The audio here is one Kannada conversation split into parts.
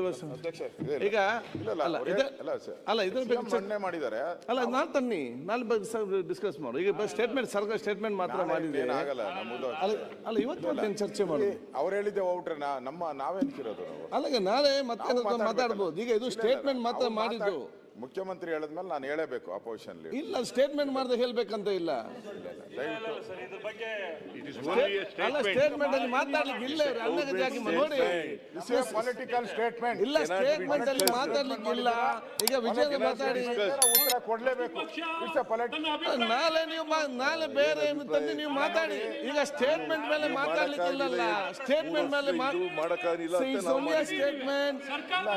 ಗೊತ್ತಿರುವ ಸ- ಅಧ್ಯಕ್ಷ ಇದೆ ಇಲ್ಲ. ಈಗ ಅಲ್ಲ ಇದನ್ನ ಸರ್. ಮಾಡಿದ್ದಾರೆ. ಅಲ್ಲ ನಾನು ತನ್ನಿ. ನಾನು ಡಿಸ್ಕಸ್ ಮಾಡು. ಈಗ ಸ್ಟೇಟ್ಮೆಂಟ್ ಸರ್ಕಾರ ಸ್ಟೇಟ್ಮೆಂಟ್ ಮಾತ್ರ ಮಾಡಿದೆ ಏನಾಗಲ್ಲ ನಮ್ಮದು ಅಲ್ಲ ಇವತ್ತು ಮತ್ತೇನು ಚರ್ಚೆ ಮಾಡಿ. ಅವ್ರು ಹೇಳಿದ್ದೆ ಔಟ್ರೆ ನಮ್ಮ ನಾವೇನ್ ನಾವು. ಅಲ್ಲ ಈಗ ನಾಳೆ ಮತ್ತೆ. ಮಾತಾಡ್ಬೋದು. ಈಗ ಇದು ಸ್ಟೇಟ್ಮೆಂಟ್ ಮಾತ್ರ ಮಾಡಿದ್ದು. ಮುಖ್ಯಮಂತ್ರಿ ಹೇಳಿದ್ಮೇಲೆ ನಾನು ಹೇಳಬೇಕು ಅಪೋಸಿಷನ್ ಇಲ್ಲ ಸ್ಟೇಟ್ಮೆಂಟ್ ಮಾಡ್ದೆ ಹೇಳ್ಬೇಕಂತ ಇಲ್ಲ. ಸ್ಟೇಟ್ಮೆಂಟ್ ಅಲ್ಲಿ ಮಾತಾಡ್ಲಿಕ್ಕೆ ಇಲ್ಲ ಇವ್ರು ನೋಡಿ. ಪೊಲಿಟಿಕಲ್ ಸ್ಟೇಟ್ಮೆಂಟ್ ಇಲ್ಲ ಸ್ಟೇಟ್ಮೆಂಟ್ ಅಲ್ಲಿ ಮಾತಾಡ್ಲಿಕ್ಕೆ ಇಲ್ಲ. ಈಗ ವಿಜಯ ಮಾತಾಡಿ. ಉತ್ತರ ಕೊಡ್ಲೇಬೇಕು. ಇಟ್ಸ್ ಪೊಲಿಟಿಕಲ್ ನಾಳೆ ನೀವು ಮಾ- ನಾಳೆ ಬೇರೆ ಏನು ತಂದು ನೀವು ಮಾತಾಡಿ. ಈಗ ಸ್ಟೇಟ್ಮೆಂಟ್ ಮೇಲೆ ಮಾತಾಡ್ಲಿಕ್ಕೆ ಇಲ್ಲಲ್ಲ. ಸ್ಟೇಟ್ಮೆಂಟ್ ಮೇಲೆ ಮಾಡಕ್ಕಾಗಿಲ್ಲ ಸ್ಟೇಟ್ಮೆಂಟ್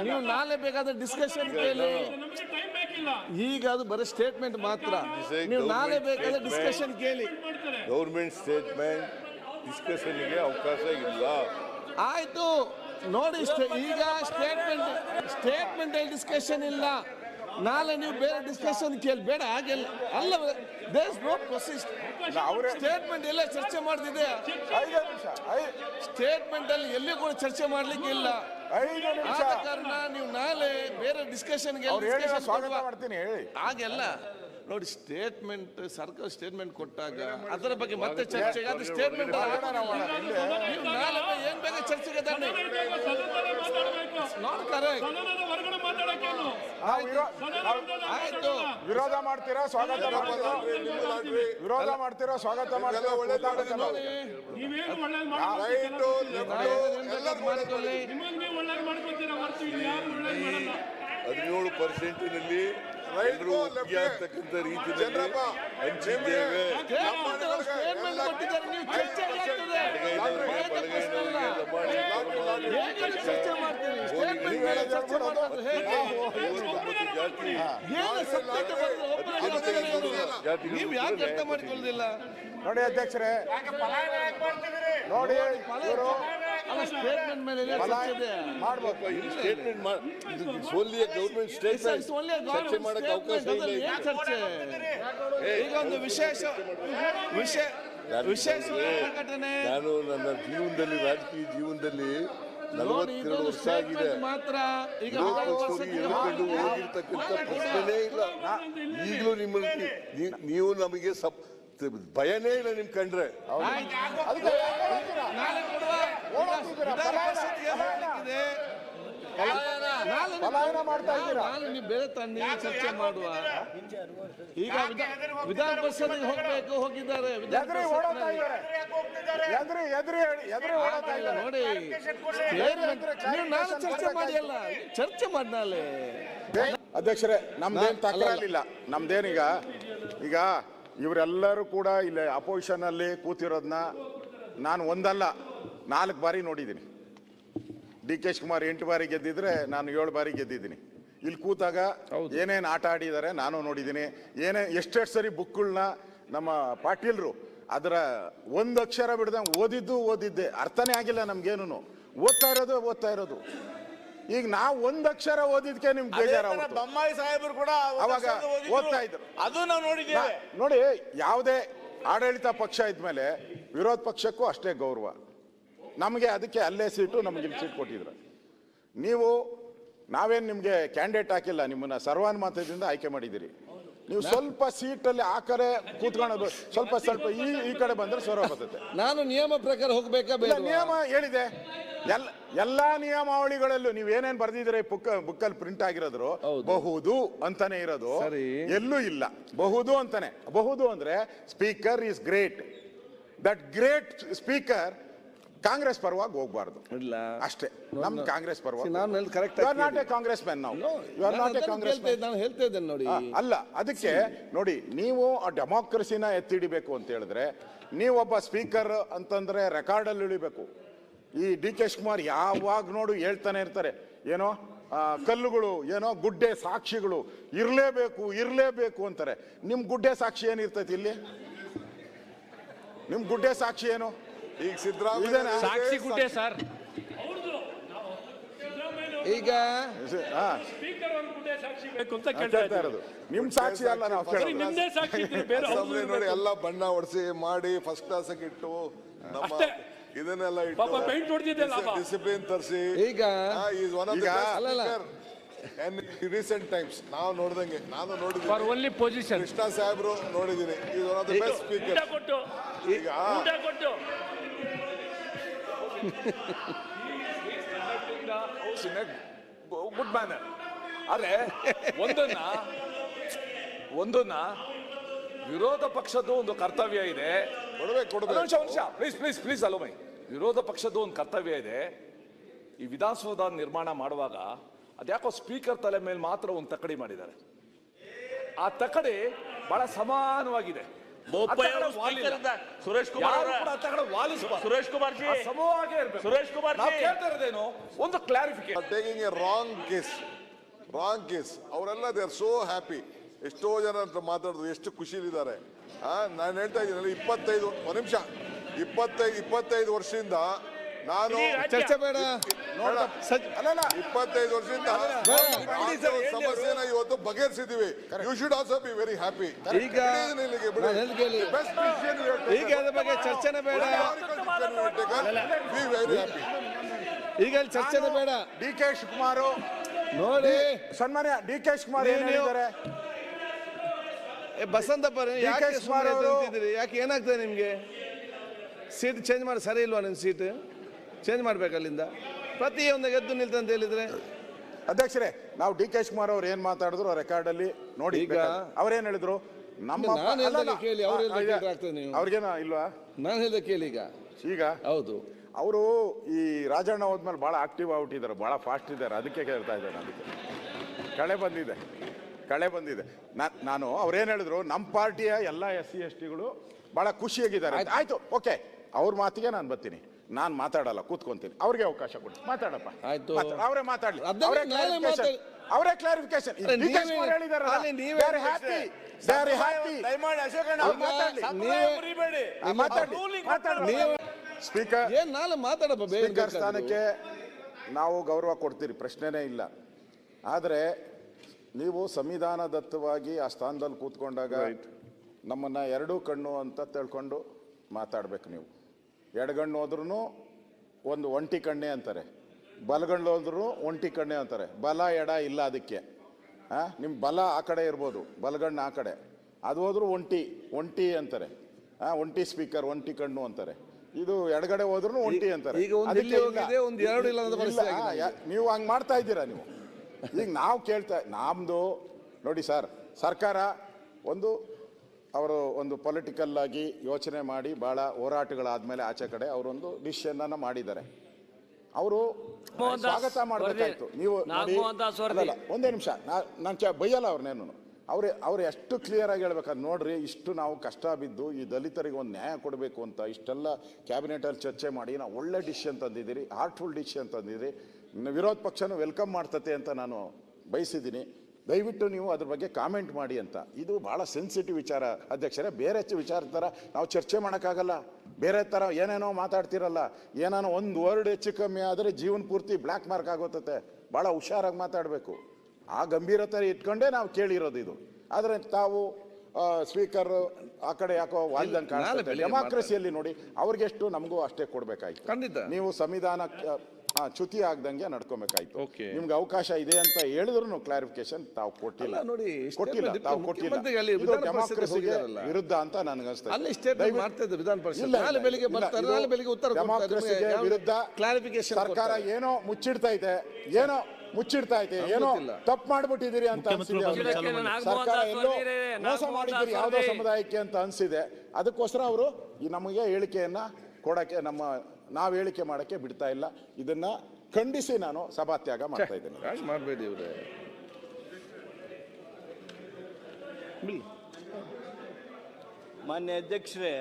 ನೀವು ನಾಳೆ ಬೇಕಾದ್ರೆ ಡಿಸ್ಕಷನ್ ಕೇಳಿ. ಈಗ ಅದು ಬರೀ ಸ್ಟೇಟ್ಮೆಂಟ್ ಮಾತ್ರ. ನೀವು ನಾಳೆ ಬೇಕಾದ್ರೆ. ಡಿಸ್ಕಷನ್ ಕೇಳಿ. ಗೌರ್ಮೆಂಟ್ ಸ್ಟೇಟ್ಮೆಂಟ್ ಡಿಸ್ಕಷನ್ಗೆ ಅವಕಾಶ ಇಲ್ಲ. ಆಯ್ತು. ನೋಡಿ ಈಗ ಸ್ಟೇಟ್ಮೆಂಟ್ ಸ್ಟೇಟ್ಮೆಂಟ್ ಅಲ್ಲಿ ಡಿಸ್ಕಷನ್ ಇಲ್ಲ. ನಾಳೆ ನೀವು ಬೇರೆ ಡಿಸ್ಕಷನ್ ಕೇಳಿ. ಬೇಡ ಹಾಗೆಲ್ಲ ಅಲ್ಲ ದೇಸ್ ನೋ ಪ್ರೊಸೆಸ್ ಅವರೇ ಸ್ಟೇಟ್ಮೆಂಟ್ ಎಲ್ಲ ಚರ್ಚೆ ಮಾಡ್ತಿದೆ. ಐದು ನಿಮಿಷ ಸ್ಟೇಟ್ಮೆಂಟ್ ಅಲ್ಲಿ ಎಲ್ಲಿ ಕೂಡ ಚರ್ಚೆ ಮಾಡ್ಲಿಕ್ಕೆ ಇಲ್ಲ. ಐದು ನಿಮಿಷ. ಆದ ಕಾರಣ ನೀವು ನಾಳೆ ಬೇರೆ ಡಿಸ್ಕಷನ್ಗೆ ಅವ್ರು ಹೇಳಿದ್ರೆ ಸ್ವಾಗತ ಮಾಡ್ತೀನಿ ಹೇಳಿ. ಹಾಗೆಲ್ಲ. ನೋಡಿ ಸ್ಟೇಟ್ಮೆಂಟ್ ಸರ್ಕಲ್ ಸ್ಟೇಟ್ಮೆಂಟ್ ಕೊಟ್ಟಾಗ ಅದರ ಬಗ್ಗೆ ಮತ್ತೆ ಚರ್ಚೆಗೆ ಅದು ಸ್ಟೇಟ್ಮೆಂಟ್ ಮಾಡೋಣ ನಾವು ಮಾಡೋಣ. ನಾಳೆ ಏನ್ ಬೇಕಾ ಚರ್ಚೆಗೆ ತನ್ನಿ ನಾಟ್ ಕರೆಕ್ಟ್ ಆಯ್ತು. ವಿರೋಧ ಮಾಡ್ತೀರಾ? ಸ್ವಾಗತ ಮಾಡ್ತೀರಾ? ವಿರೋಧ ಮಾಡ್ತೀರಾ? ಸ್ವಾಗತ ಮಾಡ್ತೀರಾ? ಒಳ್ಳೆ ಹದಿನೇಳು ಪರ್ಸೆಂಟಿನಲ್ಲಿ ರೀತಿಯಲ್ಲಿ ಹಂಚಿದ್ದೇವೆ. ಕೊಟ್ಟಿದ್ದಾರೆ ನೀವು? ಯಾಕೆ ಅರ್ಥ ಮಾಡಿಕೊಳ್ಳುದಿಲ್ಲ? ನೋಡಿ ಅಧ್ಯಕ್ಷರೇ. ನೋಡಿ ಸ್ಟೇಟ್ಮೆಂಟ್ ಮೇಲೆ ಗೌರ್ಮೆಂಟ್ ಸ್ಟೇಟ್ಮೆಂಟ್ ಚರ್ಚೆ ಮಾಡಕ್ಕೆ ಅವಕಾಶ ಇಲ್ಲ ಚರ್ಚೆ? ಈಗ ಒಂದು ವಿಶೇಷ ವಿಶೇಷ ವಿಶೇಷ ಪ್ರಕಟಣೆ ನಾನು ನನ್ನ ಜೀವನದಲ್ಲಿ ರಾಜಕೀಯ ಜೀವನದಲ್ಲಿ ನಲವತ್ತೆರಡು ವರ್ಷ ಆಗಿದೆ. ಮಾತ್ರ ಈಗ ಪ್ರಶ್ನೆನೇ ಇಲ್ಲ. ಈಗಲೂ ನಿಮ್ಮ ನೀ- ನೀವು ನಮಗೆ ಸಪ್ ಭಯನೇ ಇಲ್ಲ ನಿಮ್ ಕಂಡ್ರೆ ಆಯ್ತು. ನಾಳೆ ಕೊಡುವ ವಿಧಾನ ಪರಿಷತ್ಗೆ ಏನ್ ಮಾಡ್ಲಿಕ್ಕಿದೆ? ನಾಳೆ ನೀವು- ಪಲಾಯನ ಮಾಡ್ತಾ ಇದ್ದೀರಾ? ನಾಳೆ ನೀವು ಬೇರೆ ತನ್ನಿ ಚರ್ಚೆ ಮಾಡುವ? ಈಗ ವಿಧಾನ- ಪರಿಷತ್ ಹೋಗ್ಬೇಕು ಹೋಗಿದ್ದಾರೆ. ವಿಧಾನ ಎದ್ರಿ ಓಡೋತಾ ಪರಿಷತ್ನಲ್ಲಿ. ಇದ್ದಾರೆ ಎದ್ರಿ ಎದ್ರಿ ಎದ್ರಿ ಓಡೋತಾ ಇಲ್ಲ, ಇದ್ದಾರೆ. ನೋಡಿ. ನೀವು ನಾನು ಚರ್ಚೆ ಮಾಡಿ ಅಲ್ಲ ಚರ್ಚೆ ಮಾಡಿ ನಾಳೆ ಅಧ್ಯಕ್ಷರೇ ನಮ್ದೇನ್ ತಕರಾರಿಲ್ಲ. ನಮ್ದೇನೀಗ ಈಗ ಇವರೆಲ್ಲರೂ ಕೂಡ ಇಲ್ಲಿ ಅಪೋಸಿಷನ್ ಅಲ್ಲಿ ಕೂತಿರೋದನ್ನ ನಾನು ಒಂದಲ್ಲ ನಾಲ್ಕು ಬಾರಿ ನೋಡಿದ್ದೀನಿ. ಡಿ ಕೆ ಕುಮಾರ್ ಎಂಟು ಬಾರಿ ಗೆದ್ದಿದ್ರೆ ನಾನು ಏಳು ಬಾರಿ ಗೆದ್ದಿದ್ದೀನಿ. ಇಲ್ಲಿ ಕೂತಾಗ ಏನೇನು ಆಟ ಆಡಿದ್ದಾರೆ ನಾನು ನೋಡಿದ್ದೀನಿ. ಏನೇ ಎಷ್ಟೆಷ್ಟು ಸರಿ ಬುಕ್ಗಳನ್ನ ನಮ್ಮ ಪಾಟೀಲ್ರು ಅದರ ಒಂದು ಅಕ್ಷರ ಬಿಡ್ದಂಗೆ ಓದಿದ್ದು ಓದಿದ್ದೆ. ಅರ್ಥನೇ ಆಗಿಲ್ಲ ನಮ್ಗೇನು ಓದ್ತಾ ಇರೋದು ಓದ್ತಾ ಇರೋದು. ಈಗ ನಾವು ಒಂದು ಅಕ್ಷರ ಓದಿದ್ಕೆ ನಿಮ್ಗೆ. ಬೊಮ್ಮಾಯಿ ಸಾಹೇಬರು ಕೂಡ ಅವಾಗ ಓದ್ತಾ ಇದ್ರು. ಅದು ನಾವು ನೋಡಿದ್ದೀವಿ. ನೋಡಿ ಯಾವುದೇ ಆಡಳಿತ ಪಕ್ಷ ಇದ್ಮೇಲೆ ವಿರೋಧ ಪಕ್ಷಕ್ಕೂ ಅಷ್ಟೇ ಗೌರವ. ನಮಗೆ ಅದಕ್ಕೆ ಅಲ್ಲೇ ಸೀಟು ನಮಗೆ ಇಲ್ಲಿ ಸೀಟ್ ಕೊಟ್ಟಿದ್ರು. ನೀವು ನಾವೇನು ನಿಮಗೆ ಕ್ಯಾಂಡಿಡೇಟ್ ಹಾಕಿಲ್ಲ ನಿಮ್ಮನ್ನ ಸರ್ವಾನುಮತದಿಂದ ಆಯ್ಕೆ ಮಾಡಿದ್ದೀರಿ. ನೀವು ಸ್ವಲ್ಪ ಸೀಟಲ್ಲಿ ಆ ಕಡೆ ಕೂತ್ಕೊಳ್ಳೋದು ಸ್ವಲ್ಪ ಸ್ವಲ್ಪ ಈ ಈ ಕಡೆ ಬಂದ್ರೆ ಸ್ವರ ಬರ್ತದೆ. ನಾನು ನಿಯಮ ಪ್ರಕಾರ ಹೋಗ್ಬೇಕಾ ಬೇಡ? ನಿಯಮ ಹೇಳಿದೆ. ಎಲ್ಲ ಎಲ್ಲಾ ನಿಯಮಾವಳಿಗಳಲ್ಲೂ ನೀವ್ ಏನೇನ್ ಬರ್ದಿದ್ರೆ ಬುಕ್ ಬುಕ್ಕಲ್ಲಿ ಪ್ರಿಂಟ್ ಆಗಿರೋದ್ರು ಬಹುದು ಅಂತಾನೆ ಇರೋದು. ಎಲ್ಲೂ ಇಲ್ಲ. ಬಹುದು ಅಂತಾನೆ. ಬಹುದು ಅಂದ್ರೆ speaker is great. That great speaker Congress ಪರವಾಗಿ ಹೋಗ್ಬಾರ್ದು. ಇಲ್ಲ. ಅಷ್ಟೇ. ನಮ್ ಕಾಂಗ್ರೆಸ್ ಪರವಾಗಿ ನಾನು correct correct you are not a Congress man ನಾವು ಯು ಆರ್ ನಾಟ್ ಎ ಅದನ್ನು ಕಾಂಗ್ರೆಸ್ ನಾನು ಹೇಳ್ತಾ ಇದ್ದೇನೆ ನೋಡಿ. ಅಲ್ಲ ಅದಕ್ಕೆ ನೋಡಿ ನೀವು ಆ ಡೆಮಾಕ್ರಸಿನ ಎತ್ತಿಡಿಬೇಕು ಅಂತ ಹೇಳಿದ್ರೆ ನೀವೊಬ್ಬ ಸ್ಪೀಕರ್ ಅಂತಂದ್ರೆ ರೆಕಾರ್ಡ್ ಅಲ್ಲಿ ಇಳಿಬೇಕು ಈ ಡಿ ಕೆ ಶಿವಕುಮಾರ್ ಯಾವಾಗ ನೋಡು ಹೇಳ್ತಾನೆ ಇರ್ತಾರೆ. ಏನೋ ಕಲ್ಲುಗಳು ಏನೋ ಗುಡ್ಡೆ ಸಾಕ್ಷಿಗಳು ಇರಲೇಬೇಕು ಇರಲೇಬೇಕು ಅಂತಾರೆ. ನಿಮ್ ಗುಡ್ಡೆ ಸಾಕ್ಷಿ ಏನಿರ್ತೈತಿ ಇಲ್ಲಿ? ನಿಮ್ ಗುಡ್ಡೆ ಸಾಕ್ಷಿ ಏನು? ಈಗ ಸಿದ್ದರಾಮಯ್ಯ ಇದೇನಾ? ಸಾಕ್ಷಿ ಗುಡ್ಡೆ ಸರ್. ಈಗ ನಿಮ್ ಸಾಕ್ಷಿ ಅಲ್ಲ ನಾವು ನೋಡಿ ಎಲ್ಲ ಬಣ್ಣ ಹೊಡಿಸಿ ಮಾಡಿ ಫಸ್ಟ್ ಕ್ಲಾಸ್ ಇಟ್ಟು ನಮ್ಮ ಇದನ್ನೆಲ್ಲ ಲಾಭ. ಡಿಸಿಪ್ಲಿನ್ ತರಿಸಿ. ಈಗ is one of. Recent times ನಾವು ನೋಡ್ದಂಗೆ ನಾನು ಫಾರ್ ನೋಡಿದ್ದೀನಿ ಓನ್ಲಿ ಪೊಸಿಷನ್ ಕೃಷ್ಣ ಸಾಹೇಬ್ರು ನೋಡಿದ್ದೀನಿ. Is one of the best speaker ಈಗ ಕೊಟ್ಟು. ಗುಡ್ ಮ್ಯಾನರ್ ಆದ್ರೆ ಒಂದನ್ನ ಒಂದನ್ನ ವಿರೋಧ ಪಕ್ಷದ್ದು ಒಂದು ಕರ್ತವ್ಯ ಇದೆ. ಒಂದ್ ನಿಮಿಷ please please please allow my ವಿರೋಧ ಪಕ್ಷದ್ದು ಒಂದು ಕರ್ತವ್ಯ ಇದೆ. ಈ ವಿಧಾನಸೌಧ ನಿರ್ಮಾಣ ಮಾಡುವಾಗ ಅದ್ಯಾಕೋ ಸ್ಪೀಕರ್ ತಲೆ ಮೇಲೆ ಮಾತ್ರ ಒಂದು ತಕಡಿ ಮಾಡಿದ್ದಾರೆ. ಆ ತಕಡಿ ಬಹಳ ಸಮಾನವಾಗಿದೆ. ಸುರೇಶ್ ಕುಮಾರ್ ಸುರೇಶ್ ಕುಮಾರ್ ಜಿ ಸಮವಾಗೇ ಸುರೇಶ್ ಕುಮಾರ್ ಜಿ. ಕೇಳ್ತಾ ಇರೋದೇನು? ಒಂದು clarification taking a wrong case wrong case ಅವರೆಲ್ಲ ದೇ ಆರ್ ಸೋ ಹ್ಯಾಪಿ ಎಷ್ಟೋ ಜನ ಅಂತ ಮಾತಾಡಿದ್ರು ಎಷ್ಟು ಖುಷಿಲಿದ್ದಾರೆ. ಆ ನಾನು ಹೇಳ್ತಾ ಇದ್ದೀನಿ ಇಪ್ಪತ್ತೈದು ಒಂದು ನಿಮಿಷ. ಇಪ್ಪತ್ತೈದು ಇಪ್ಪತ್ತೈದು ವರ್ಷದಿಂದ ನಾನು ಚರ್ಚೆ ಬೇಡ. ಬೇಡ. ಸಜ್- ಅಲ್ಲಲ್ಲ ಇಪ್ಪತ್ತೈದು ವರ್ಷದಿಂದ ಸಮಸ್ಯೆನ ಇವತ್ತು ಬಗೆಹರಿಸಿದೀವಿ you should also be very happy ಈಗ. ಈಗ ಅದ್ರ ಬಗ್ಗೆ ಚರ್ಚೆನೇ ಬೇಡ. ಬಿ ವೆರಿ ಹ್ಯಾಪಿ ಈಗ ಅಲ್ಲಿ ಚರ್ಚೆನೇ ಬೇಡ. D K Shivakumar. ನೋಡಿ. ಸನ್ಮಾನ್ಯ ಡಿ ಕೆ ಶಿವಕುಮಾರ್ ಏನಿದ್ದಾರೆ ನೀವು- ಹೇಳಿದ್ದಾರೆ? ಏ, ಬಸಂತಪ್ಪ ಯಾಕೆ ಯಾಕೆ ಏನಾಗ್ತದೆ ನಿಮಗೆ? ಸೀಟ್ ಚೇಂಜ್ ಮಾಡಿ ಸರಿ ಇಲ್ವಾ ನಿಮ್ಮ ಸೀಟ್? ಚೇಂಜ್ ಮಾಡ್ಬೇಕು ಅಲ್ಲಿಂದ. ಪ್ರತಿಯೊಂದು ಗೆದ್ದು ನಿಲ್ತ ಅಂತ ಹೇಳಿದ್ರೆ? ಅಧ್ಯಕ್ಷರೇ ನಾವು ಡಿ ಕೆ ಶಿವಕುಮಾರ್ ಅವ್ರು ಏನ್ ಮಾತಾಡಿದ್ರು ರೆಕಾರ್ಡ್ ಅಲ್ಲಿ ನೋಡಿ ಈಗ- ಅವ್ರೇನ್ ಹೇಳಿದ್ರು? ನಮ್ಮ ನಾನು ಹೇಳ್ದಾಗೆ ಅಲ್ಲಲ್ಲ. ಕೇಳಿ, ಅವ್ರು ಹೇಳ್ದಾಗೆ ಆಗ್ತದೆ ನೀವು. ಅವ್ರಿಗೇನ ಇಲ್ವಾ? ನಾನು ಹೇಳ್ದೆ ಕೇಳಿ ಈಗ. ಈಗ? ಹೌದು. ಅವರು ಈ ರಾಜಣ್ಣ ಹೋದ್ಮೇಲೆ ಭಾಳ ಆಕ್ಟಿವ್ ಆಗ್ಬಿಟ್ಟಿದ್ದಾರೆ ಭಾಳ ಫಾಸ್ಟ್ ಇದ್ದಾರೆ. ಅದಕ್ಕೆ ಕೇಳ್ತಾ ಇದ್ದಾರೆ ಅದಕ್ಕೆ. ಕಳೆ ಬಂದಿದೆ. ಕಳೆ ಬಂದಿದೆ. ನಾನು ಅವ್ರೇನು ಹೇಳಿದ್ರು? ನಮ್ಮ ಪಾರ್ಟಿಯ ಎಲ್ಲ ಎಸ್ ಸಿ ಎಸ್ ಟಿಗಳು ಭಾಳ ಖುಷಿಯಾಗಿದ್ದಾರೆ. ಆಯ್ತು ಓಕೆ. ಅವ್ರ ಮಾತಿಗೆ ನಾನು ಬರ್ತೀನಿ. ನಾನು ಮಾತಾಡಲ್ಲ ಕೂತ್ಕೊಂತೀನಿ. ಅವ್ರಿಗೆ ಅವಕಾಶ ಕೊಡಿ. ಮಾತಾಡಪ್ಪ. ಆಯ್ತು. ಮಾತಾಡು. ಅವರೇ ಮಾತಾಡ್ಲಿ. ಅದನ್ನೇ ಅವರೇ ನಾನೇ ಕ್ಲಾರಿಫಿಕೇಶನ್ ಅವರೇ ಕ್ಲಾರಿಫಿಕೇಶನ್ ನೀವೇ- ಹೇಳಿದಾರಲ್ಲ. ಅಲ್ಲಿ ನೀವೇ ಹ್ಯಾಪಿ ಹ್ಯಾಪಿ ದಯಮಾಡಿ ಅಶೋಕಣ್ಣ ಅವ್ರು ಮಾತಾಡ್ಲಿ. ನೀವೇ- ಮುರಿಬೇಡಿ ಮಾತಾಡಿ ಮಾತಾಡ್ಲಿ. ನೀವು ಸ್ಪೀಕರ್ ಏನ್ ನಾಳೆ ಮಾತಾಡಪ್ಪ ಬೇಗ ಸ್ಪೀಕರ್ ಸ್ಥಾನಕ್ಕೆ ನಾವು ಗೌರವ ಕೊಡ್ತೀರಿ ಪ್ರಶ್ನೆನೇ ಇಲ್ಲ. ಆದರೆ ನೀವು ಸಂವಿಧಾನದತ್ತವಾಗಿ ಆ ಸ್ಥಾನದಲ್ಲಿ ಕೂತ್ಕೊಂಡಾಗ ನಮ್ಮನ್ನ ಎರಡೂ ಕಣ್ಣು ಅಂತ ತಿಳ್ಕೊಂಡು ಮಾತಾಡ್ಬೇಕು ನೀವು. ಎಡಗಣ್ಣು ಹೋದ್ರೂ ಒಂದು ಒಂಟಿ ಕಣ್ಣೆ ಅಂತಾರೆ. ಬಲಗಣ್ಣು ಹೋದ್ರೂ ಒಂಟಿ ಕಣ್ಣೆ ಅಂತಾರೆ. ಬಲ ಎಡ ಇಲ್ಲ ಅದಕ್ಕೆ. ಹಾಂ ನಿಮ್ಮ ಬಲ ಆ ಕಡೆ ಇರ್ಬೋದು. ಬಲಗಣ್ಣು ಆ ಕಡೆ. ಅದು ಹೋದ್ರೂ ಒಂಟಿ ಒಂಟಿ ಅಂತಾರೆ. ಹಾಂ ಒಂಟಿ ಸ್ಪೀಕರ್ ಒಂಟಿ ಕಣ್ಣು ಅಂತಾರೆ. ಇದು ಎಡಗಡೆ ಹೋದ್ರೂ ಒಂಟಿ ಅಂತಾರೆ. ನೀವು ಹಂಗೆ ಮಾಡ್ತಾ ಇದ್ದೀರಾ ನೀವು? ಈಗ ನಾವು ಕೇಳ್ತಾ ನಮ್ದು ನೋಡಿ ಸರ್ ಸರ್ಕಾರ ಒಂದು ಅವರು ಒಂದು ಪೊಲಿಟಿಕಲ್ ಆಗಿ ಯೋಚನೆ ಮಾಡಿ ಭಾಳ ಹೋರಾಟಗಳಾದಮೇಲೆ ಆಚೆ ಕಡೆ ಅವರೊಂದು ಡಿಸಿಷನ್ ಮಾಡಿದ್ದಾರೆ. ಅವರು ಸ್ವಾಗತ ಮಾಡಬೇಕಾಯ್ತು. ನೀವು ಒಂದೇ ನಿಮಿಷ. ನಾನು ಬೈಯಲ್ಲ ಅವ್ರನ್ನೇನು. ಅವ್ರ ಅವ್ರು ಎಷ್ಟು ಕ್ಲಿಯರ್ ಆಗಿ ಹೇಳ್ಬೇಕಾದ್ರೆ ನೋಡ್ರಿ ಇಷ್ಟು ನಾವು ಕಷ್ಟ ಬಿದ್ದು ಈ ದಲಿತರಿಗೆ ಒಂದು ನ್ಯಾಯ ಕೊಡಬೇಕು ಅಂತ ಇಷ್ಟೆಲ್ಲ ಕ್ಯಾಬಿನೆಟಲ್ಲಿ ಚರ್ಚೆ ಮಾಡಿ ನಾವು ಒಳ್ಳೆ ಡಿಸಿಷನ್ ತಂದಿದ್ದೀರಿ ಹಾರ್ಟ್ಫುಲ್ ಡಿಸಿಷನ್ ತಂದಿದ್ದೀರಿ. ವಿರೋಧ ಪಕ್ಷನೂ ವೆಲ್ಕಮ್ ಮಾಡ್ತತೆ ಅಂತ ನಾನು ಬಯಸಿದ್ದೀನಿ. ದಯವಿಟ್ಟು ನೀವು ಅದ್ರ ಬಗ್ಗೆ ಕಾಮೆಂಟ್ ಮಾಡಿ ಅಂತ. ಇದು ಭಾಳ ಸೆನ್ಸಿಟಿವ್ ವಿಚಾರ. ಅಧ್ಯಕ್ಷರೇ ಬೇರೆ ವಿಚಾರ ಥರ ನಾವು ಚರ್ಚೆ ಮಾಡೋಕ್ಕಾಗಲ್ಲ. ಬೇರೆ ಥರ ಏನೇನೋ ಮಾತಾಡ್ತಿರಲ್ಲ. ಏನೇನೋ ಒಂದು ವರ್ಡ್ ಹೆಚ್ಚು ಕಮ್ಮಿ ಆದರೆ ಜೀವನ ಪೂರ್ತಿ ಬ್ಲ್ಯಾಕ್ ಮಾರ್ಕ್ ಆಗೋತತೆ. ಭಾಳ ಹುಷಾರಾಗಿ ಮಾತಾಡಬೇಕು. ಆ ಗಂಭೀರತೆ ಇಟ್ಕೊಂಡೇ ನಾವು ಕೇಳಿರೋದು ಇದು. ಆದರೆ ತಾವು ಸ್ಪೀಕರ್ ಆ ಕಡೆ ಯಾಕೋ ವಾಲ್ದಂಗೆ ಕಾಣಿಸುತ್ತೆ ಡೆಮಾಕ್ರಸಿಯಲ್ಲಿ ನೋಡಿ ಅವ್ರಿಗೆಷ್ಟು ನಮಗೂ ಅಷ್ಟೇ ಕೊಡ್ಬೇಕಾಯ್ತು. ನೀವು ಸಂವಿಧಾನ ಆ, ಚ್ಯುತಿ ಆಗ್ದಂಗೆ ನಡ್ಕೊಬೇಕಾಯ್ತು Okay. ನಿಮ್ಗೆ ಅವಕಾಶ ಇದೆ ಅಂತ ಹೇಳಿದ್ರು ಕ್ಲಾರಿಫಿಕೇಶನ್ ತಾವು ಕೊಟ್ಟಿಲ್ಲ ಅಲ್ಲ ನೋಡಿ, ಕೊಟ್ಟಿಲ್ಲ ತಾವು ಕೊಟ್ಟಿಲ್ಲ ಮುಖ್ಯಮಂತ್ರಿಗೆ ಅಲ್ಲಿ ಇದು ವಿಧಾನ ಪರಿಷತ್ಗೆ ಡೆಮಾಕ್ರಸಿಗೆ ಹೋಗಿದಾರಲ್ಲ. ವಿರುದ್ಧ ಅಂತ ನನಗೆ ಅಲ್ಲಿ ಸ್ಟೇಟ್ಮೆಂಟ್ ಮಾಡ್ತಾ ಇದ್ರು ವಿಧಾನ ಪರಿಷತ್ ನಾಳೆ ಬೆಳಿಗ್ಗೆ ಬರ್ತಾರೆ ನಾಳೆ ಬೆಳಿಗ್ಗೆ ಉತ್ತರ. ಡೆಮಾಕ್ರಸಿಗೆ ವಿರುದ್ಧ ಕ್ಲಾರಿಫಿಕೇಶನ್ ಸರ್ಕಾರ ಏನೋ ಮುಚ್ಚಿಡ್ತಾ ಇದೆ ಏನೋ ಮುಚ್ಚಿಡ್ತಾ ಇದೆ ಏನೋ ಗೊತ್ತಿಲ್ಲ. ತಪ್ಪು ಮಾಡ್ಬಿಟ್ಟಿದ್ದೀರಿ ಅಂತ ಅನ್ಸಿದೆ ಅವ್ರಿಗೆ. ಸರ್ಕಾರ ಎಲ್ಲೋ ಇದೆ, ಮೋಸ ಮಾಡಿದ್ದೀರಿ ಯಾವುದೋ. ಸಮುದಾಯಕ್ಕೆ ಅಂತ ಅನ್ಸಿದೆ ಅದಕ್ಕೋಸ್ಕರ ಅವರು ಈ ನಮಗೆ ಹೇಳಿಕೆಯನ್ನ ಕೊಡಕ್ಕೆ ನಮ್ಮ ನಾವು ಹೇಳಿಕೆ ಮಾಡಕ್ಕೆ ಬಿಡ್ತಾ ಇಲ್ಲ. ಇದನ್ನ ಖಂಡಿಸಿ ನಾನು ಸಭಾತ್ಯಾಗ ಮಾಡ್ತಾ ಇದ್ದೇನೆ. ಹಾಗೆ ಮಾಡಬೇಡಿ ಇವ್ರೆ ಮಾನ್ಯ ಅಧ್ಯಕ್ಷರೇ